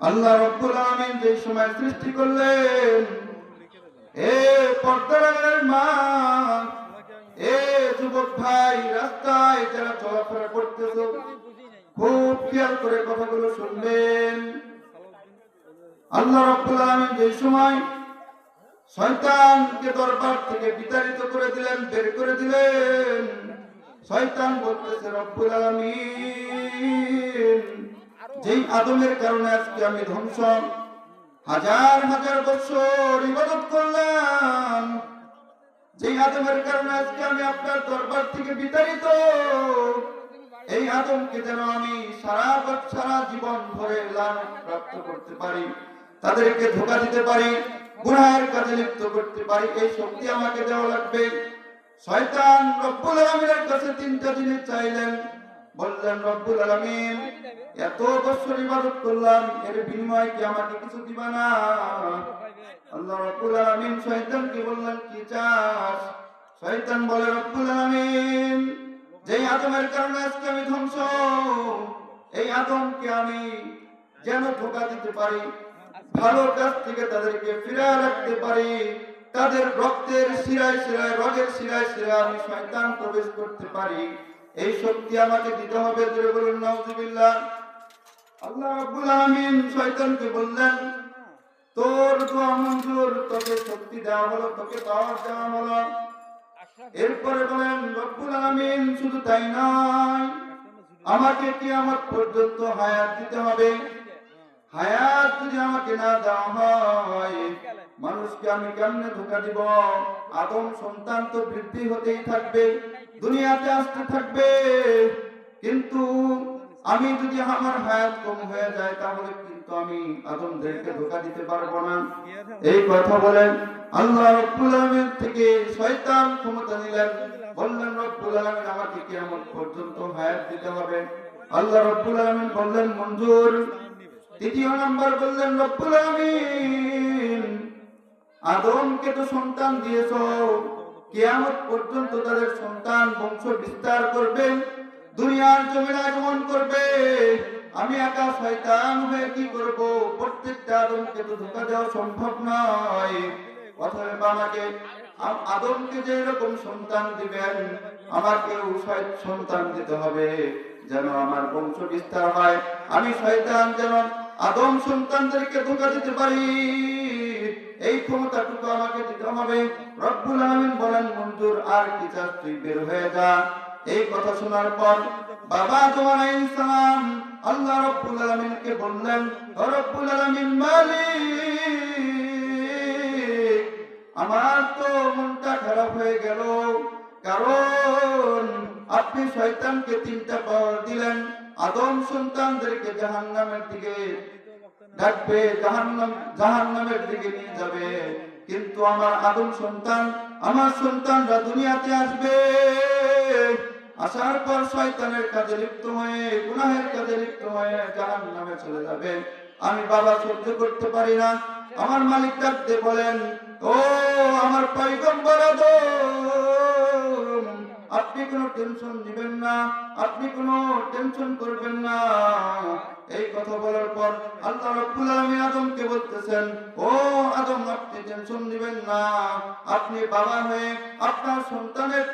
আল্লাহ রব্বুল আলামিন যে সময় সৃষ্টি করলেন, এ পর্দার মা, এ যুবক ভাই, রাস্তায় যারা চলাফেরা করতেছো, খুব খেয়াল করে কথাগুলো শুনবেন আল্লাহ রব্বুল আলামিন যে সময় শয়তানকে দরবার থেকে বিতাড়িত করে দিলেন, বের করে দিলেন, শয়তান বলতেছে, রব্বুল আলামিন যেই আদমের কারণে আজকে আমি ধ্বংস, হাজার হাজার বছর ইবাদত করলাম। যেই আদমের কারণে আজকে আমি আপনার দরবার থেকে বিতাড়িত, এই আদমকে যেন আমি সারা সারা জীবন ধরে লালন প্রাপ্ত করতে পারি, তাদেরকে ধোকা দিতে পারি, গুনাহের কাজে লিপ্ত করতে পারি, এই শক্তি আমাকে দেওয়া লাগবে। শয়তান রব্বুল আলামিনের কাছে তিনটা জিনিস চাইলেন। বললেন, রব্বুল আলামিন এত বছর ইবাদত করলাম, এর বিনিময়ে কি আমাকে কিছু দিবা না? আল্লাহ রব্বুল আলামিন শয়তানকে বললেন, কি চাস? শয়তান বলে, রব্বুল আলামিন, যেই আদমের কারণে আজকে আমি ধ্বংস, এই আদমকে আমি যেন ধোকা দিতে পারি, ভালো কাজ থেকে তাদেরকে ফিরে রাখতে পারি, তাদের রক্তের শিরায় শিরায় রগের শিরায় শিরায় আমি শয়তান প্রবেশ করতে পারি। এই শক্তি আমাকে দিতে হবে। বলুন, নাউজুবিল্লাহ। বললেন, তোর তোকে শক্তি দেওয়া তোকে দেওয়া এরপরে বলেন আলামিন শুধু নয়, আমাকে কিয়ামত পর্যন্ত হায়াত দিতে হবে। হায়াত যদি আমাকে না দেওয়া হয়, মানুষকে আমি কেমনে ধোকা দিব? আদম সন্তান তো বৃদ্ধি হতেই থাকবে, দুনিয়াতে আসতে থাকবে। কিন্তু আমি যদি আমার হায়াত কম হয়ে যায়, তাহলে কিন্তু আমি আদমদেরকে ধোকা দিতে পারব না। এই কথা বলেন, আল্লাহ রব্বুল আলামিন থেকে শয়তান ক্ষমতা নিলেন। বললেন, রব্বুল আলামিন আমাকে কিয়ামত পর্যন্ত হায়াত দিতে হবে। আল্লাহ রব্বুল আলামিন বললেন, মঞ্জুর। তৃতীয় নাম্বার বললেন, রব্বুল আলামিন, আদমকে তো সন্তান দিয়েছ। কিয়ামত পর্যন্ত তাদের সন্তান বংশ বিস্তার করবে। দুনিয়ার জমিন আগমন করবে? আমি একা শয়তান হয়ে কি করব? প্রত্যেকটা আদমকে তো ধোকা দেওয়া সম্ভব নয়। অতএব আমাকে আদমকে যে এরকম সন্তান দিবেন, আমাকেও সন্তান দিতে হবে যেন আমার বংশ বিস্তার হয়। আমি শয়তান যেন আদম সন্তানদেরকে ধোকা দিতে পারি। এই ক্ষমতাটুকু আমাকে দিতে হবে। রব্বুল আলামিন বলেন, মঞ্জুর, আর কি চাস তুই? বের হয়ে যা। এই কথা শোনার পর, বাবা তোমার সালাম, আল্লাহ রব্বুল আলামিনকে বললেন, ও রব্বুল আলামিন মালিক, আমার তো মনটা খারাপ হয়ে গেল। কারণ আপনি শয়তানকে তিনটা পাওয়ার দিলেন, আদম সন্তানদেরকে জাহান্নামের দিকে ডাকবে, জাহান্নাম, জাহান্নামের দিকে নিয়ে যাবে। কিন্তু আমার আদম সন্তান, আমার সন্তানরা দুনিয়াতে আসবে। আসার পর শয়তানের কাজে লিপ্ত হয়ে, গুনাহের কাজে লিপ্ত হয়ে জাহান্নামে চলে যাবে। আমি বাবা সহ্য করতে পারি না। আমার মালিক ডাকতে বলেন, ও আমার পয়গম্বর আপনি কোনো টেনশন দিবেন না, আপনি কোনো টেনশন করবেন না।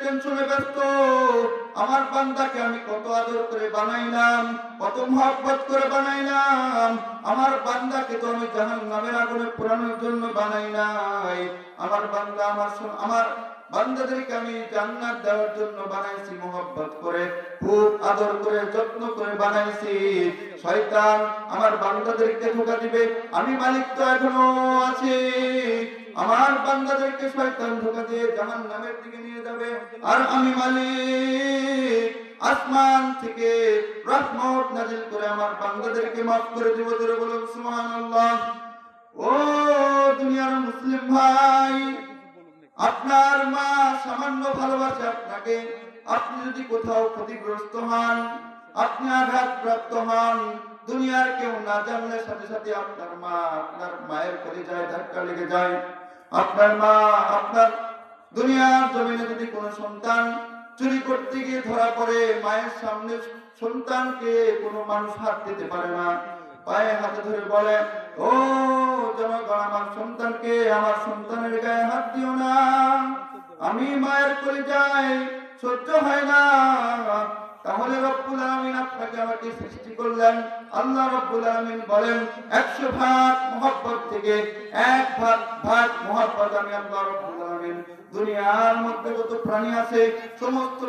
টেনশনে ব্যস্ত। আমার বান্দাকে আমি কত আদর করে বানাইলাম, কত মহাব্বত করে বানাইলাম। আমার বান্দাকে তো আমি জাহান নামের আগুনে পোড়ানোর জন্য বানাই নাই। আমার বান্দা, আমার আমার বান্দাদেরকে আমি জান্নাত দেওয়ার জন্য বানাইছি, মোহব্বত করে, খুব আদর করে, যত্ন করে বানাইছি। শয়তান আমার বান্দাদেরকে ধোকা দিবে, আমি মালিক তো এখনও আছি। আমার বান্দাদেরকে শয়তান ধোকা দিয়ে জাহান নামের দিকে নিয়ে যাবে, আর আমি মালিক। আসমান থেকে রহমত নাজিল করে আমার বান্দাদেরকে মাফ করে দেব ধরে বলুন, সুবহানাল্লাহ। ও দুনিয়ার মুসলিম ভাই আপনার মা সামান্য ভালোবাসে আপনাকে। আপনি যদি কোথাও ক্ষতিগ্রস্ত হন, আপনি আঘাতপ্রাপ্ত হন, দুনিয়ার কেউ না জানলে সাথে সাথে আপনার মা আপনার মায়ের করে যায়, ধাক্কা লেগে যায়। আপনার মা আপনার দুনিয়ার জমিনে যদি কোনো সন্তান চুরি করতে গিয়ে ধরা পড়ে, মায়ের সামনে সন্তানকে কোনো মানুষ হাত দিতে পারে না। পায়ে হাতে ধরে বলে, ও জনগণ, আমার সন্তানকে, আমার সন্তানের গায়ে হাত দিও না। আমি মায়ের করে যাই সহ্য হয় না। তাহলে রব্বুল আলামিন আপনাকে আমাকে সৃষ্টি করলেন। আল্লাহ রব্বুল আলামিন বলেন, একশো ভাগ মোহাব্বত থেকে এক ভাগ ভাগ মোহাব্বত আমি আল্লাহ রব্বুল আলামিন দুনিয়ার মধ্যে যত প্রাণী আছে, সমস্ত